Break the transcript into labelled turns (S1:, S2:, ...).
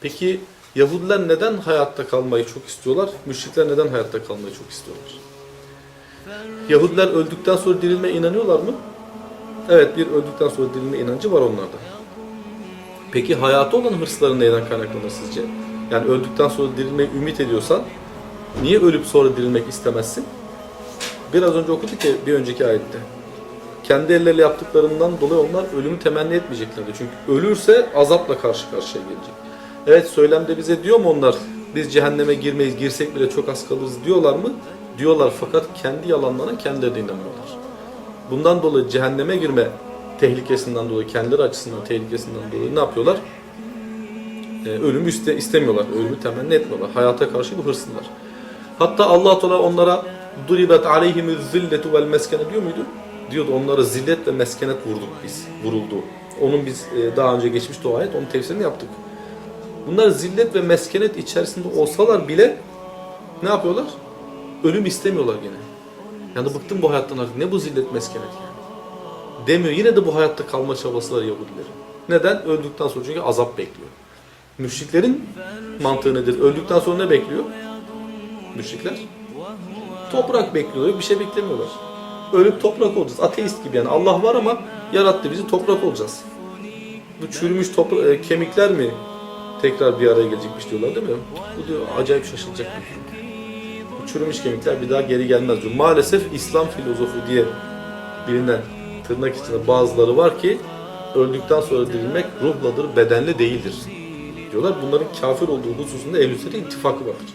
S1: Peki Yahudiler neden hayatta kalmayı çok istiyorlar? Müşrikler neden hayatta kalmayı çok istiyorlar? Yahudiler öldükten sonra dirilmeye inanıyorlar mı? Evet bir öldükten sonra dirilme inancı var onlarda. Peki hayatı olan hırsların neyden kaynaklanır sizce? Yani öldükten sonra dirilmeyi ümit ediyorsan niye ölüp sonra dirilmek istemezsin? Biraz önce okuduk ya bir önceki ayette. Kendi elleriyle yaptıklarından dolayı onlar ölümü temenni etmeyeceklerdi. Çünkü ölürse azapla karşı karşıya gelecek. Evet söylemde bize diyor mu onlar biz cehenneme girmeyiz girsek bile çok az kalırız diyorlar mı? Diyorlar fakat kendi yalanlarına kendileri inanmıyorlar. Bundan dolayı cehenneme girme tehlikesinden dolayı, kendileri açısından tehlikesinden dolayı ne yapıyorlar? Ee, ölümü iste, istemiyorlar, ölümü temenni etmiyorlar. Hayata karşı bu hırslılar. Hatta allah Teala onlara duribat aleyhimü zilletu vel meskene diyor muydu? Diyordu onlara zillet ve meskenet vurduk biz, vuruldu. Onun biz e, daha önce geçmişti o ayet, onun tefsirini yaptık. Bunlar zillet ve meskenet içerisinde olsalar bile ne yapıyorlar? Ölüm istemiyorlar gene. Yani bıktım bu hayattan artık. Ne bu zillet meskenet yani? Demiyor. Yine de bu hayatta kalma çabası var Yahudilerin. Neden? Öldükten sonra çünkü azap bekliyor. Müşriklerin mantığı nedir? Öldükten sonra ne bekliyor? Müşrikler? Toprak bekliyorlar. Bir şey beklemiyorlar. Ölüp toprak olacağız. Ateist gibi yani. Allah var ama yarattı bizi toprak olacağız. Bu çürümüş topra- e, kemikler mi tekrar bir araya gelecekmiş diyorlar değil mi? Bu diyor acayip şaşılacak bir durum. Bu kemikler bir daha geri gelmez diyor. Maalesef İslam filozofu diye bilinen tırnak içinde bazıları var ki öldükten sonra dirilmek ruhladır, bedenli değildir diyorlar. Bunların kafir olduğu hususunda ehl ittifakı vardır.